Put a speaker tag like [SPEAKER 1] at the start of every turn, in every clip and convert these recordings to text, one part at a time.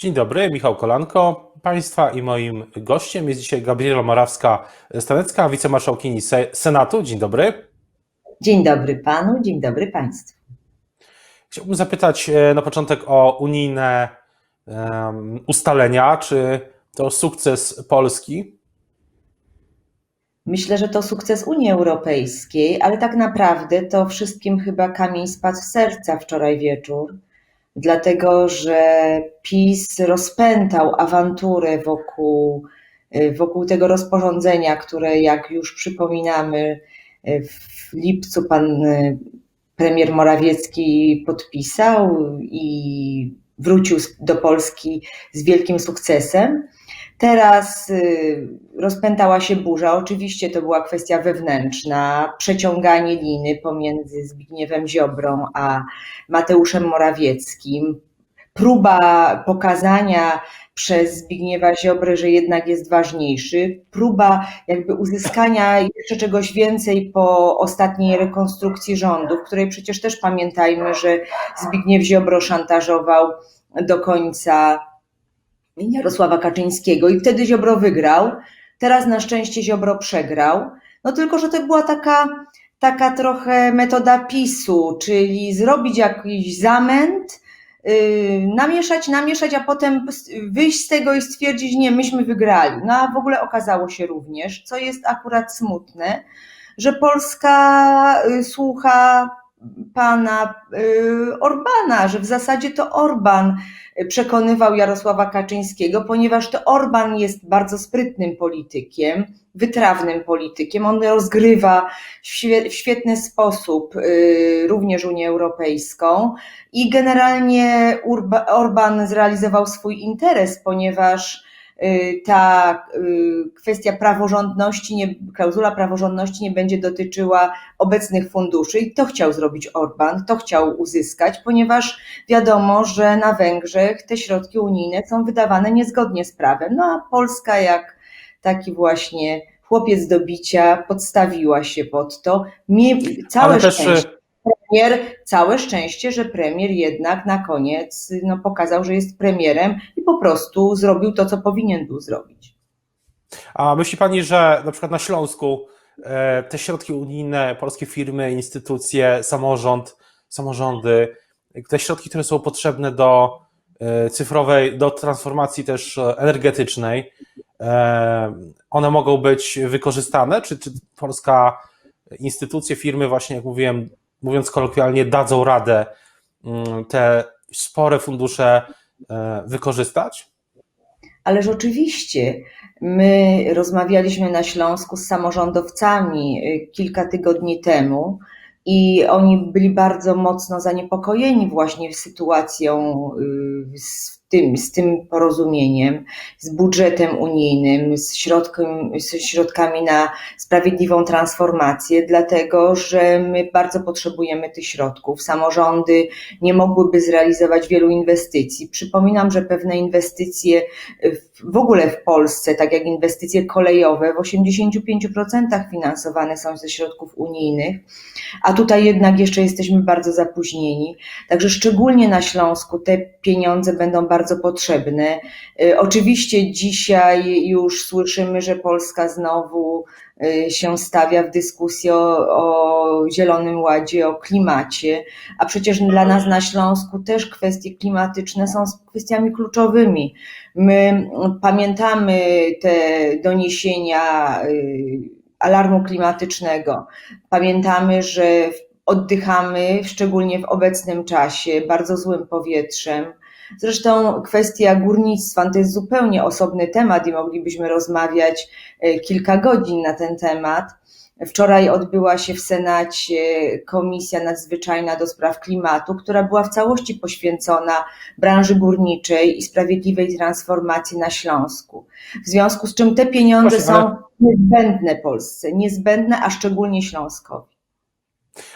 [SPEAKER 1] Dzień dobry, Michał Kolanko. Państwa i moim gościem jest dzisiaj Gabriela Morawska-Stanecka, wicemarszałkini Se- Senatu. Dzień dobry.
[SPEAKER 2] Dzień dobry panu, dzień dobry państwu.
[SPEAKER 1] Chciałbym zapytać e, na początek o unijne em, ustalenia. Czy to sukces Polski?
[SPEAKER 2] Myślę, że to sukces Unii Europejskiej, ale tak naprawdę to wszystkim chyba kamień spadł z serca wczoraj wieczór, dlatego że PiS rozpętał awanturę wokół, y, wokół tego rozporządzenia, które, jak już przypominamy, y, w lipcu pan y, premier Morawiecki podpisał i wrócił do Polski z wielkim sukcesem. Teraz y, rozpętała się burza. Oczywiście to była kwestia wewnętrzna, przeciąganie liny pomiędzy Zbigniewem Ziobrą a Mateuszem Morawieckim. Próba pokazania przez Zbigniewa Ziobrę, że jednak jest ważniejszy. Próba jakby uzyskania jeszcze czegoś więcej po ostatniej rekonstrukcji rządu, w której przecież też pamiętajmy, że Zbigniew Ziobro szantażował do końca Jarosława Kaczyńskiego i wtedy Ziobro wygrał. Teraz na szczęście Ziobro przegrał. No tylko, że to była taka, taka trochę metoda PiSu, czyli zrobić jakiś zamęt, yy, namieszać, namieszać, a potem wyjść z tego i stwierdzić, nie, myśmy wygrali. No a w ogóle okazało się również, co jest akurat smutne, że Polska y, słucha pana y, Orbana, że w zasadzie to Orban przekonywał Jarosława Kaczyńskiego, ponieważ to Orban jest bardzo sprytnym politykiem, wytrawnym politykiem. On rozgrywa w świe- w świetny sposób y, również Unię Europejską i generalnie Orban zrealizował swój interes, ponieważ ta y, kwestia praworządności, nie, klauzula praworządności nie będzie dotyczyła obecnych funduszy i to chciał zrobić Orban, to chciał uzyskać, ponieważ wiadomo, że na Węgrzech te środki unijne są wydawane niezgodnie z prawem. No a Polska, jak taki właśnie chłopiec do bicia, podstawiła się pod to. Mie- Całe
[SPEAKER 1] Ale też
[SPEAKER 2] szczęście. Premier, całe szczęście, że premier jednak na koniec no, pokazał, że jest premierem i po prostu zrobił to, co powinien był zrobić.
[SPEAKER 1] A myśli Pani, że na przykład na Śląsku e, te środki unijne, polskie firmy, instytucje, samorząd, samorządy, te środki, które są potrzebne do e, cyfrowej, do transformacji też e, energetycznej, one mogą być wykorzystane? Czy, czy polska instytucje, firmy, właśnie jak mówiłem, mówiąc kolokwialnie, dadzą radę mm, te spore fundusze e, wykorzystać?
[SPEAKER 2] Ależ oczywiście, my rozmawialiśmy na Śląsku z samorządowcami y, kilka tygodni temu i oni byli bardzo mocno zaniepokojeni właśnie sytuacją y, z tym, z tym porozumieniem, z budżetem unijnym, z, środkiem, z środkami na sprawiedliwą transformację, dlatego że my bardzo potrzebujemy tych środków. Samorządy nie mogłyby zrealizować wielu inwestycji. Przypominam, że pewne inwestycje w ogóle w Polsce, tak jak inwestycje kolejowe, w 85% finansowane są ze środków unijnych, a tutaj jednak jeszcze jesteśmy bardzo zapóźnieni. Także szczególnie na Śląsku te pieniądze będą bardzo potrzebne. Y, Oczywiście dzisiaj już słyszymy, że Polska znowu y, się stawia w dyskusji o, o Zielonym Ładzie, o klimacie, a przecież dla nas na Śląsku też kwestie klimatyczne są kwestiami kluczowymi. My pamiętamy te doniesienia y, alarmu klimatycznego. Pamiętamy, że oddychamy, szczególnie w obecnym czasie, bardzo złym powietrzem. Zresztą kwestia górnictwa to jest zupełnie osobny temat i moglibyśmy rozmawiać y, kilka godzin na ten temat. Wczoraj odbyła się w Senacie Komisja Nadzwyczajna do Spraw Klimatu, która była w całości poświęcona branży górniczej i sprawiedliwej transformacji na Śląsku. W związku z czym te pieniądze
[SPEAKER 1] ale-
[SPEAKER 2] są niezbędne Polsce, niezbędne, a szczególnie Śląskowi.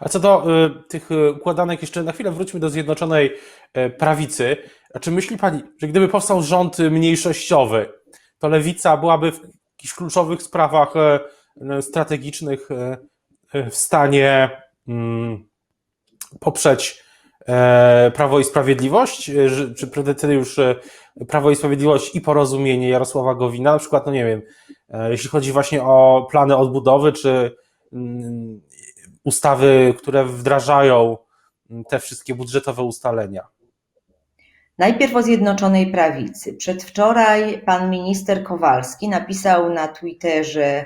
[SPEAKER 1] A co do y, tych y, układanek, jeszcze na chwilę wróćmy do Zjednoczonej y, Prawicy. A czy myśli Pani, że gdyby powstał rząd y, mniejszościowy, to lewica byłaby w jakichś kluczowych sprawach y, y, strategicznych y, y, w stanie mm, poprzeć e, Prawo i Sprawiedliwość, że- czy wtedy już e, Prawo i Sprawiedliwość i porozumienie Jarosława Gowina, na przykład, no nie wiem, e, jeśli chodzi właśnie o plany odbudowy, czy mm, ustawy, które wdrażają te wszystkie budżetowe ustalenia.
[SPEAKER 2] Najpierw o Zjednoczonej Prawicy. Przedwczoraj pan minister Kowalski napisał na Twitterze,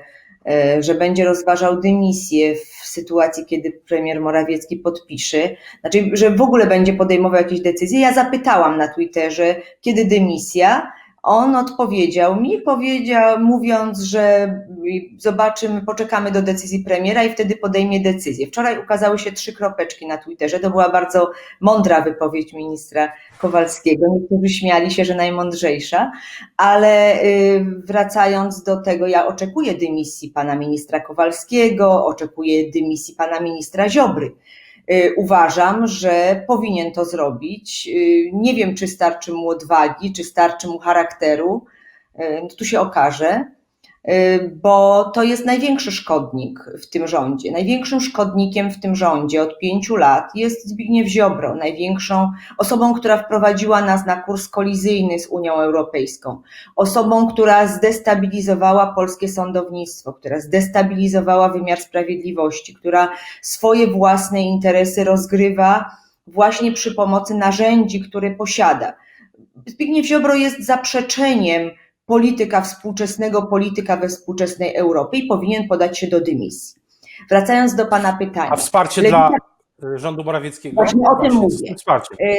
[SPEAKER 2] e, że będzie rozważał dymisję w sytuacji, kiedy premier Morawiecki podpisze, znaczy, że w ogóle będzie podejmował jakieś decyzje. Ja zapytałam na Twitterze, kiedy dymisja. On odpowiedział mi, powiedział, mówiąc, że zobaczymy, poczekamy do decyzji premiera i wtedy podejmie decyzję. Wczoraj ukazały się trzy kropeczki na Twitterze. To była bardzo mądra wypowiedź ministra Kowalskiego. Niektórzy śmiali się, że najmądrzejsza, ale y, wracając do tego, ja oczekuję dymisji pana ministra Kowalskiego, oczekuję dymisji pana ministra Ziobry. Y, Uważam, że powinien to zrobić. Y, Nie wiem, czy starczy mu odwagi, czy starczy mu charakteru. Y, no Tu się okaże, bo to jest największy szkodnik w tym rządzie. Największym szkodnikiem w tym rządzie od pięciu lat jest Zbigniew Ziobro, największą osobą, która wprowadziła nas na kurs kolizyjny z Unią Europejską, osobą, która zdestabilizowała polskie sądownictwo, która zdestabilizowała wymiar sprawiedliwości, która swoje własne interesy rozgrywa właśnie przy pomocy narzędzi, które posiada. Zbigniew Ziobro jest zaprzeczeniem polityka współczesnego polityka we współczesnej Europie i powinien podać się do dymisji. Wracając do Pana pytania.
[SPEAKER 1] A wsparcie
[SPEAKER 2] Lewica-
[SPEAKER 1] dla e, rządu Morawieckiego?
[SPEAKER 2] Właśnie o tym mówię.
[SPEAKER 1] tym wsparciem.
[SPEAKER 2] E,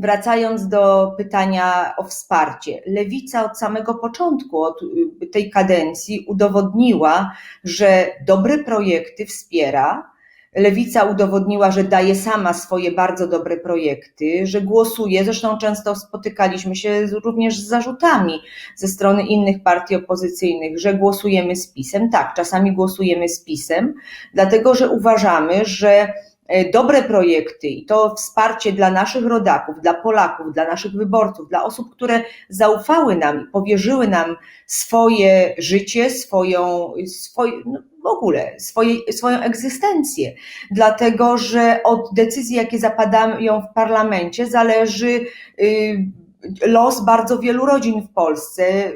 [SPEAKER 2] Wracając do pytania o wsparcie. Lewica od samego początku, od y, tej kadencji udowodniła, że dobre projekty wspiera. Lewica udowodniła, że daje sama swoje bardzo dobre projekty, że głosuje. Zresztą często spotykaliśmy się również z zarzutami ze strony innych partii opozycyjnych, że głosujemy z PiSem. Tak, czasami głosujemy z PiSem, dlatego że uważamy, że dobre projekty i to wsparcie dla naszych rodaków, dla Polaków, dla naszych wyborców, dla osób, które zaufały nam i powierzyły nam swoje życie, swoją, swoje, no w ogóle swoje, swoją egzystencję. Dlatego, że od decyzji, jakie zapadają w parlamencie, zależy y, los bardzo wielu rodzin w Polsce.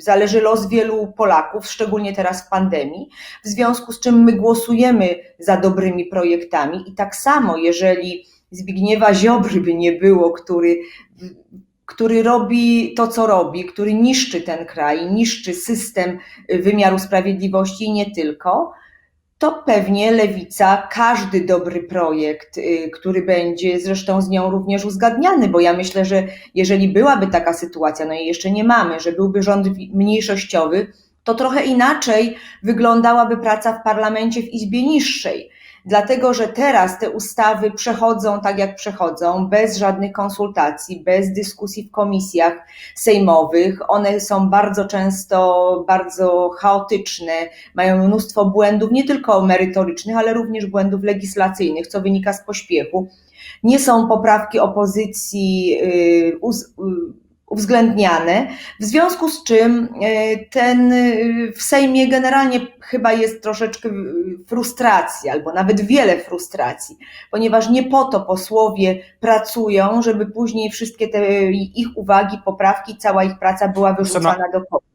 [SPEAKER 2] Zależy los wielu Polaków, szczególnie teraz w pandemii, w związku z czym my głosujemy za dobrymi projektami i tak samo, jeżeli Zbigniewa Ziobry by nie było, który, który robi to, co robi, który niszczy ten kraj, niszczy system wymiaru sprawiedliwości i nie tylko, to pewnie lewica każdy dobry projekt, y, który będzie zresztą z nią również uzgadniany, bo ja myślę, że jeżeli byłaby taka sytuacja, no i jeszcze nie mamy, że byłby rząd mniejszościowy, to trochę inaczej wyglądałaby praca w parlamencie w izbie niższej. Dlatego, że teraz te ustawy przechodzą tak, jak przechodzą, bez żadnych konsultacji, bez dyskusji w komisjach sejmowych. One są bardzo często bardzo chaotyczne, mają mnóstwo błędów, nie tylko merytorycznych, ale również błędów legislacyjnych, co wynika z pośpiechu. Nie są poprawki opozycji y, y, uwzględniane, w związku z czym y, ten y, w Sejmie generalnie chyba jest troszeczkę y, frustracji, albo nawet wiele frustracji, ponieważ nie po to posłowie pracują, żeby później wszystkie te ich uwagi, poprawki, cała ich praca była wyrzucana do kosza.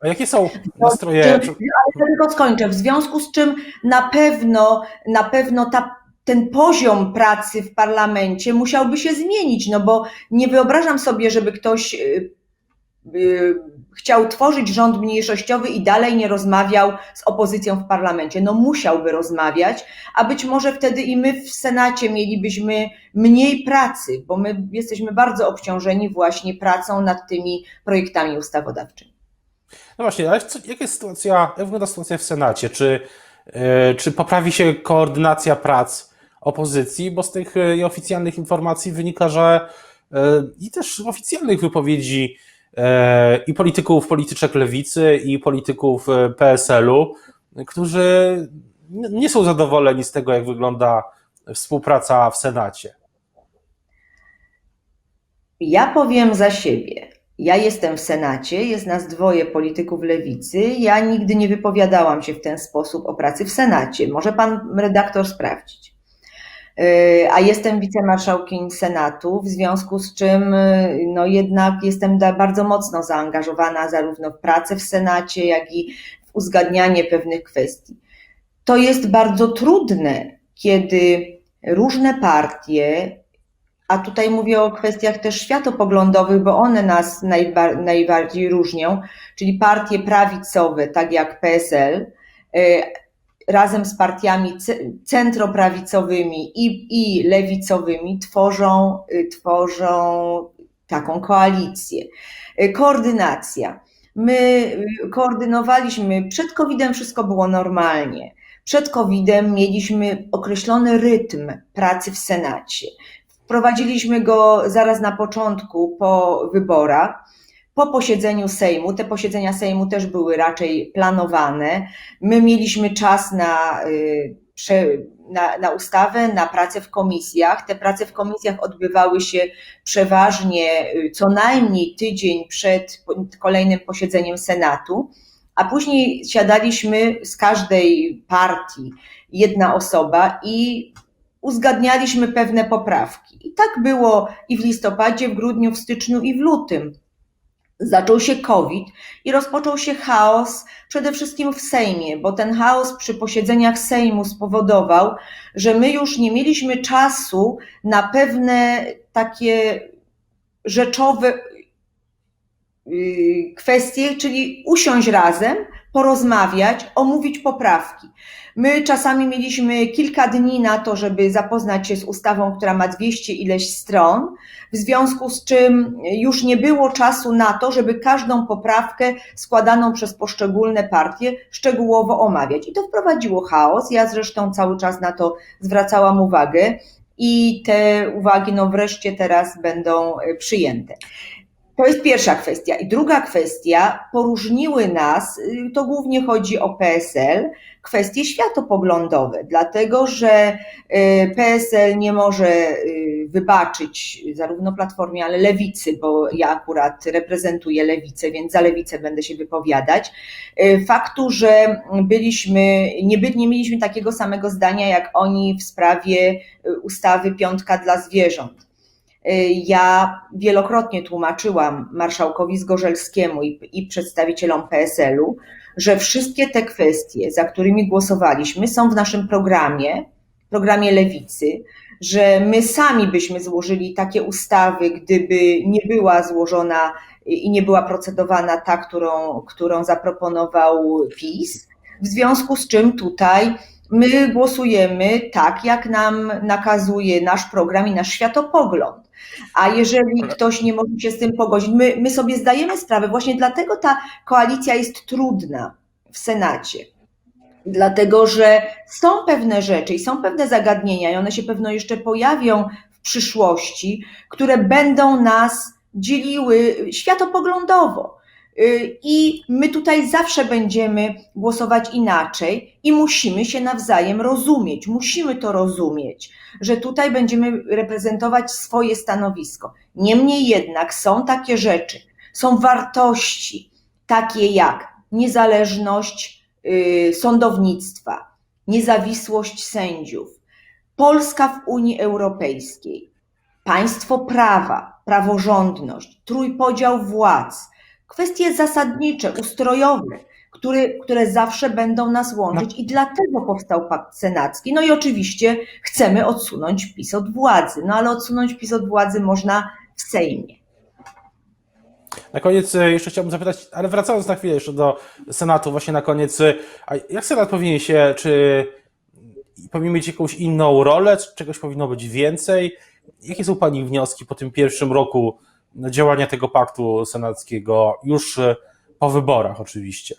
[SPEAKER 1] A jakie są nastroje?
[SPEAKER 2] Ale ja tylko skończę. W związku z czym na pewno, na pewno ta, ten poziom pracy w parlamencie musiałby się zmienić, no bo nie wyobrażam sobie, żeby ktoś y, y, chciał tworzyć rząd mniejszościowy i dalej nie rozmawiał z opozycją w parlamencie. No musiałby rozmawiać, a być może wtedy i my w Senacie mielibyśmy mniej pracy, bo my jesteśmy bardzo obciążeni właśnie pracą nad tymi projektami ustawodawczymi.
[SPEAKER 1] No właśnie, ale jaka jest sytuacja, jak wygląda sytuacja w Senacie? Czy, e, czy poprawi się koordynacja prac opozycji? Bo z tych e, nieoficjalnych informacji wynika, że e, i też oficjalnych wypowiedzi e, i polityków, polityczek lewicy, i polityków PSL-u, którzy nie są zadowoleni z tego, jak wygląda współpraca w Senacie.
[SPEAKER 2] Ja powiem za siebie. Ja jestem w Senacie, jest nas dwoje polityków lewicy. Ja nigdy nie wypowiadałam się w ten sposób o pracy w Senacie. Może pan redaktor sprawdzić. Y, a jestem wicemarszałkiem Senatu, w związku z czym y, no jednak jestem bardzo mocno zaangażowana zarówno w pracę w Senacie, jak i w uzgadnianie pewnych kwestii. To jest bardzo trudne, kiedy różne partie, a tutaj mówię o kwestiach też światopoglądowych, bo one nas najba- najbardziej różnią, czyli partie prawicowe, tak jak PSL, y, razem z partiami ce- centroprawicowymi i, i lewicowymi tworzą, y, tworzą taką koalicję. Y, Koordynacja. My y, koordynowaliśmy, przed COVID-em wszystko było normalnie. Przed COVID-em mieliśmy określony rytm pracy w Senacie. Wprowadziliśmy go zaraz na początku po wyborach. Po posiedzeniu Sejmu, te posiedzenia Sejmu też były raczej planowane. My mieliśmy czas na, y, na, na ustawę, na pracę w komisjach. Te prace w komisjach odbywały się przeważnie y, co najmniej tydzień przed kolejnym posiedzeniem Senatu, a później siadaliśmy z każdej partii jedna osoba i uzgadnialiśmy pewne poprawki. I tak było i w listopadzie, w grudniu, w styczniu i w lutym. Zaczął się COVID i rozpoczął się chaos przede wszystkim w Sejmie, bo ten chaos przy posiedzeniach Sejmu spowodował, że my już nie mieliśmy czasu na pewne takie rzeczowe yy, kwestie, czyli usiąść razem, porozmawiać, omówić poprawki. My czasami mieliśmy kilka dni na to, żeby zapoznać się z ustawą, która ma 200 ileś stron, w związku z czym już nie było czasu na to, żeby każdą poprawkę składaną przez poszczególne partie szczegółowo omawiać. I to wprowadziło chaos. Ja zresztą cały czas na to zwracałam uwagę i te uwagi no wreszcie teraz będą przyjęte. To jest pierwsza kwestia. I druga kwestia, poróżniły nas, y, to głównie chodzi o PSL, kwestie światopoglądowe, dlatego że y, PSL nie może y, wybaczyć zarówno Platformie, ale Lewicy, bo ja akurat reprezentuję Lewicę, więc za Lewicę będę się wypowiadać, faktu, że byliśmy, nie, by, nie mieliśmy takiego samego zdania jak oni w sprawie ustawy Piątka dla zwierząt. Y, Ja wielokrotnie tłumaczyłam marszałkowi Zgorzelskiemu i, i przedstawicielom PSL-u, że wszystkie te kwestie, za którymi głosowaliśmy, są w naszym programie, programie Lewicy, że my sami byśmy złożyli takie ustawy, gdyby nie była złożona i nie była procedowana ta, którą, którą zaproponował PiS. W związku z czym tutaj my głosujemy tak, jak nam nakazuje nasz program i nasz światopogląd. A jeżeli ktoś nie może się z tym pogodzić, my, my sobie zdajemy sprawę, właśnie dlatego ta koalicja jest trudna w Senacie. Dlatego, że są pewne rzeczy i są pewne zagadnienia, i one się pewno jeszcze pojawią w przyszłości, które będą nas dzieliły światopoglądowo. Y, I my tutaj zawsze będziemy głosować inaczej i musimy się nawzajem rozumieć. Musimy to rozumieć, że tutaj będziemy reprezentować swoje stanowisko. Niemniej jednak są takie rzeczy, są wartości, takie jak niezależność y, sądownictwa, niezawisłość sędziów, Polska w Unii Europejskiej, państwo prawa, praworządność, trójpodział władz, kwestie zasadnicze, ustrojowe, które, które zawsze będą nas łączyć i dlatego powstał pakt senacki. No i oczywiście chcemy odsunąć PiS od władzy, no ale odsunąć PiS od władzy można w Sejmie.
[SPEAKER 1] Na koniec e, jeszcze chciałbym zapytać, ale wracając na chwilę jeszcze do Senatu, właśnie na koniec, e, a jak Senat powinien się, czy powinien mieć jakąś inną rolę, czy czegoś powinno być więcej? Jakie są Pani wnioski po tym pierwszym roku działania tego paktu senackiego, już e, po wyborach oczywiście?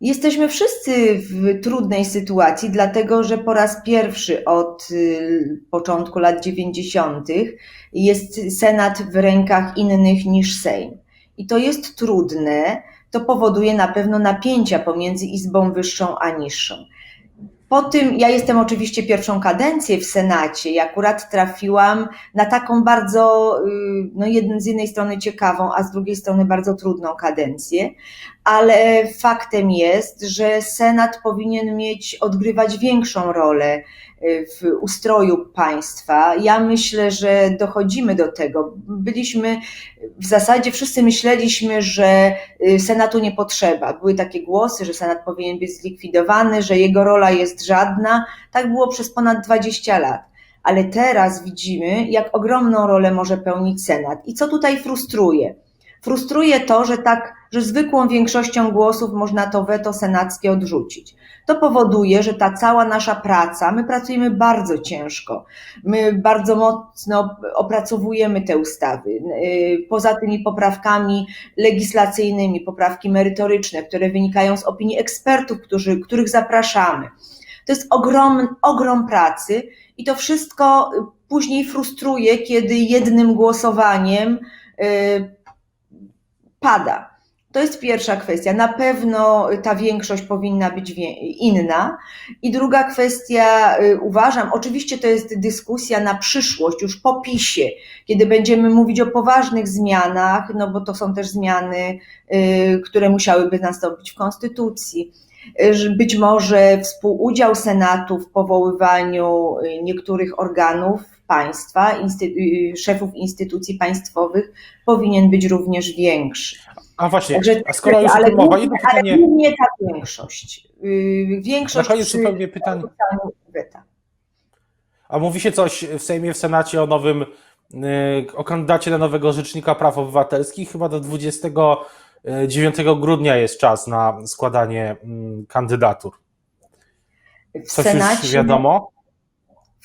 [SPEAKER 2] Jesteśmy wszyscy w trudnej sytuacji, dlatego że po raz pierwszy od y, początku lat 90. jest Senat w rękach innych niż Sejm. I to jest trudne, to powoduje na pewno napięcia pomiędzy Izbą Wyższą a Niższą. Po tym, ja jestem oczywiście pierwszą kadencję w Senacie i akurat trafiłam na taką bardzo, y, no z jednej strony ciekawą, a z drugiej strony bardzo trudną kadencję, ale faktem jest, że Senat powinien mieć, odgrywać większą rolę w ustroju państwa. Ja myślę, że dochodzimy do tego. Byliśmy, w zasadzie wszyscy myśleliśmy, że y, Senatu nie potrzeba. Były takie głosy, że Senat powinien być zlikwidowany, że jego rola jest żadna. Tak było przez ponad 20 lat. Ale teraz widzimy, jak ogromną rolę może pełnić Senat. I co tutaj frustruje? Frustruje to, że tak, że zwykłą większością głosów można to weto senackie odrzucić. To powoduje, że ta cała nasza praca, my pracujemy bardzo ciężko, my bardzo mocno opracowujemy te ustawy. Yy, Poza tymi poprawkami legislacyjnymi, poprawki merytoryczne, które wynikają z opinii ekspertów, którzy, których zapraszamy. To jest ogrom, ogrom pracy i to wszystko później frustruje, kiedy jednym głosowaniem yy, pada. To jest pierwsza kwestia. Na pewno ta większość powinna być inna. I druga kwestia, y, uważam, oczywiście to jest dyskusja na przyszłość, już po PiSie, kiedy będziemy mówić o poważnych zmianach, no bo to są też zmiany, y, które musiałyby nastąpić w Konstytucji. Być może współudział Senatu w powoływaniu y, niektórych organów państwa, szefów instytucji państwowych powinien być również większy.
[SPEAKER 1] A właśnie,
[SPEAKER 2] Także,
[SPEAKER 1] a skoro już o
[SPEAKER 2] ale,
[SPEAKER 1] tym mowa, jedno
[SPEAKER 2] ale
[SPEAKER 1] pytanie,
[SPEAKER 2] głównie ta większość.
[SPEAKER 1] Na
[SPEAKER 2] Większość
[SPEAKER 1] koniec
[SPEAKER 2] przy
[SPEAKER 1] zupełnie pytanie.
[SPEAKER 2] weta.
[SPEAKER 1] A mówi się coś w Sejmie, w Senacie o nowym, y, o kandydacie na nowego Rzecznika Praw Obywatelskich. Chyba do 29 grudnia jest czas na składanie mm, kandydatur.
[SPEAKER 2] W
[SPEAKER 1] Coś już wiadomo?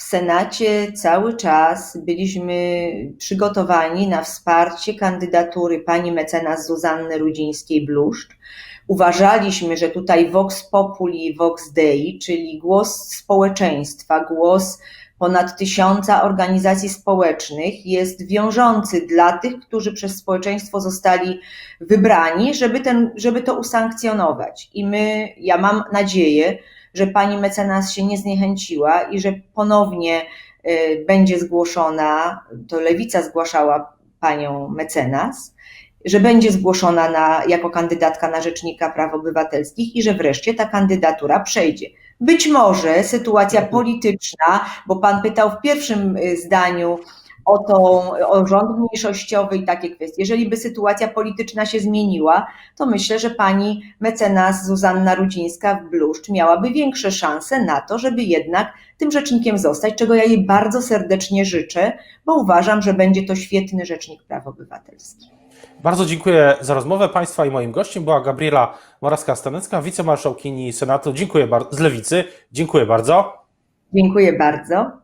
[SPEAKER 2] W Senacie cały czas byliśmy przygotowani na wsparcie kandydatury pani mecenas Zuzanny Rudzińskiej-Bluszcz. Uważaliśmy, że tutaj Vox Populi, Vox Dei, czyli głos społeczeństwa, głos ponad tysiąca organizacji społecznych jest wiążący dla tych, którzy przez społeczeństwo zostali wybrani, żeby, ten, żeby to usankcjonować. I my, ja mam nadzieję, że pani mecenas się nie zniechęciła i że ponownie y, będzie zgłoszona, to lewica zgłaszała panią mecenas, że będzie zgłoszona na, jako kandydatka na Rzecznika Praw Obywatelskich i że wreszcie ta kandydatura przejdzie. Być może sytuacja polityczna, bo pan pytał w pierwszym y, zdaniu o, tą, o rząd mniejszościowy i takie kwestie. Jeżeli by sytuacja polityczna się zmieniła, to myślę, że pani mecenas Zuzanna Rudzińska-Bluszcz miałaby większe szanse na to, żeby jednak tym rzecznikiem zostać, czego ja jej bardzo serdecznie życzę, bo uważam, że będzie to świetny rzecznik praw obywatelskich.
[SPEAKER 1] Bardzo dziękuję za rozmowę Państwa i moim gościem była Gabriela Morawska-Stanecka, wicemarszałkini Senatu. Dziękuję bardzo, z Lewicy. Dziękuję bardzo.
[SPEAKER 2] Dziękuję bardzo.